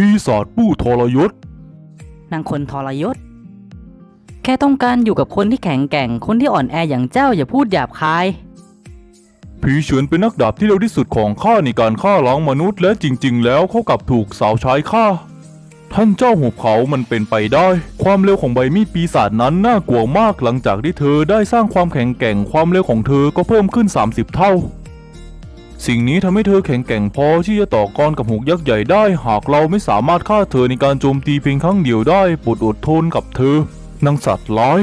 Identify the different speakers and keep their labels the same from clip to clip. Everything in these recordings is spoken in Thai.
Speaker 1: ปีศาจผู้ทรยศ
Speaker 2: นางคนทรยศ แค่ต้องการอยู่กับคนที่แข็งแกร่ง คนที่อ่อนแออย่างเจ้าอย่าพูดหยาบคาย
Speaker 1: ผีเฉือนเป็นนักดาบที่เร็วที่สุดของข้าในการฆ่าล้างมนุษย์และจริง ๆ แล้วเขากลับถูกสาวใช้ฆ่า ท่านเจ้าหุบเขามันเป็นไปได้ ความเร็วของใบมีดปีศาจนั้นน่ากลัวมากหลังจากที่เธอได้สร้างความแข็งแกร่ง ความเร็วของเธอก็เพิ่มขึ้น 30 เท่า สิ่งนี้ทำให้เธอแข็งแกร่งพอที่จะต่อกรกับหุกยักษ์ใหญ่ได้ หากเราไม่สามารถฆ่าเธอในการโจมตีเพียงครั้งเดียวได้โปรดอดทนกับเธอนางสัตว์ร้าย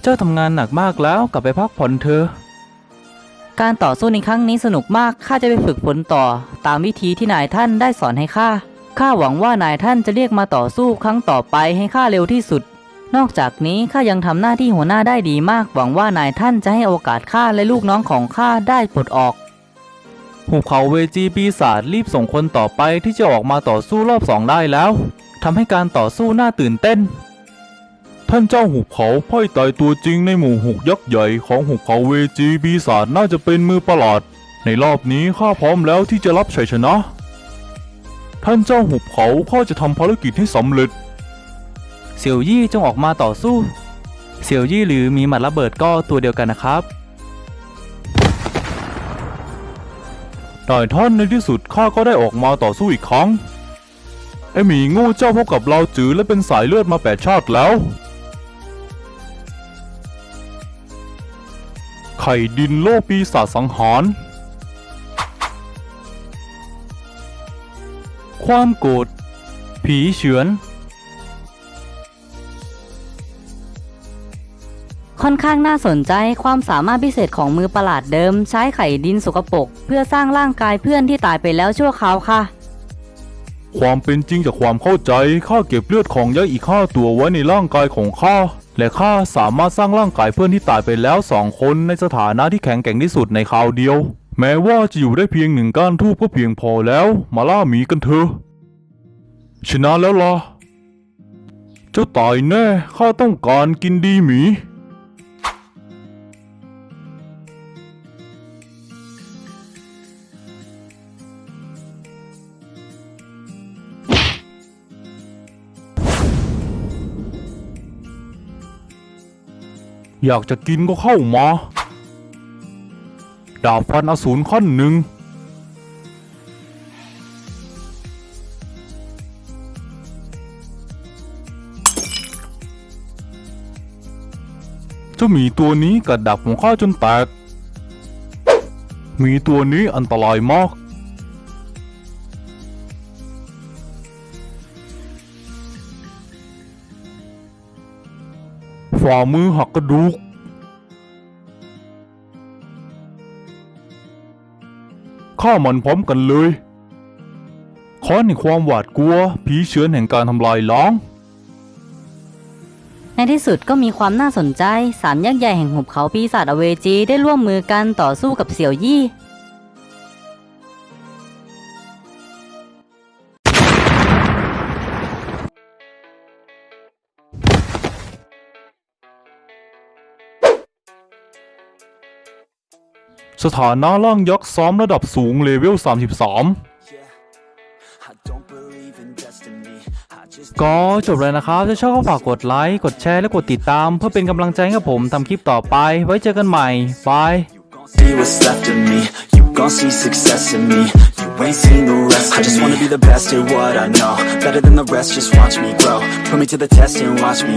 Speaker 2: เจ้าทำงานหนักมากแล้วกลับไปพักผ่อนเธอะการต่อสู้ในครั้งนี้สนุกมากข้าจะไปฝึกฝนต่อ ตามวิธีที่นายท่านได้สอนให้ข้าข้าหวังว่านายท่านจะเรียกมาต่อสู้ครั้งต่อไปให้ข้าเร็วที่สุด นอกจากนี้ข้ายังทำหน้าที่หัวหน้าได้ดีมาก หวังว่านายท่านจะให้โอกาสข้าและลูกน้องของข้าได้ปลดออก หุบเขาเวจีปีศาจรีบส่งคนต่อไปที่จะออกมาต่อสู้รอบสองได้แล้วทำให้การต่อสู้น่าตื่นเต้น
Speaker 1: ท่านเจ้าหุบเขาพ่อยตายตัวจริงในหมู่หุกยักษ์ใหญ่ของหุบเขาเวจีปีศาจน่าจะเป็นมือประหลาด ในรอบนี้ข้าพร้อมแล้วที่จะรับชัยชนะ ท่านเจ้าหุบเขาข้าจะทำภารกิจให้สำเร็จ
Speaker 2: เสี่ยวยี่จงออกมาต่อสู้ เสี่ยวยี่หรือมีหมัดระเบิดก็ตัวเดียวกันนะครับ
Speaker 1: นายท่านในที่สุดข้าก็ได้ออกมาต่อสู้อีกครั้งไอหมีโง่เจ้าพบกับเราจือและเป็นสายเลือดมาแปดชาติแล้ว ไข่ดินโลปีศาจสังหาร
Speaker 2: ความโกรธผีเฉือน ค่อนข้างน่าสนใจความสามารถพิเศษของมือประหลาดเดิม ใช้ไข่ดินสกปรกเพื่อสร้างร่างกายเพื่อนที่ตายไปแล้วชั่วคราวค่ะ
Speaker 1: ความเป็นจริงจากความเข้าใจข้าเก็บเลือดของยักษ์อีกห้าตัวไว้ในร่างกายของข้าและข้าสามารถสร้างร่างกายเพื่อนที่ตายไปแล้วสองคนในสถานะที่แข็งแกร่งที่สุดในคราวเดียว แม้ว่าจะอยู่ได้เพียงหนึ่งก้านทูบก็เพียงพอแล้ว มาล่าหมีกันเถอะชนะแล้วล่ะเจ้าตายแน่ข้าต้องการกินดีหมี อยากจะกินก็เข้ามา ดาบฟันอสูรขั้นหนึ่ง เจ้าหมีตัวนี้กัดดักของข้าจนแตก หมีตัวนี้อันตรายมาก ฝ่ามือหักกระดูก ข้ามันพร้อมกันเลยค้อนในความหวาดกลัว ผีเชื้อนแห่งการทำลายล้าง
Speaker 2: ในที่สุดก็มีความน่าสนใจ สามยักษ์ใหญ่แห่งหุบเขาปีศาจอเวจีได้ร่วมมือกันต่อสู้กับเสี่ยวยี่
Speaker 1: สถานะร่างยักษ์ซ้อมระดับสูงเลเวล 33
Speaker 2: ก็จบเลยนะครับ ถ้าชอบก็ฝากกดไลค์ กดแชร์ และกดติดตาม เพื่อเป็นกำลังใจให้กับผมทำคลิปต่อไป ไว้เจอกันใหม่ บาย
Speaker 3: gon' see what's left of me. You gon' see success in me. You ain't seen the rest I just wanna be the best at what I know. Better than the rest, just watch me grow. Put me to the test and watch me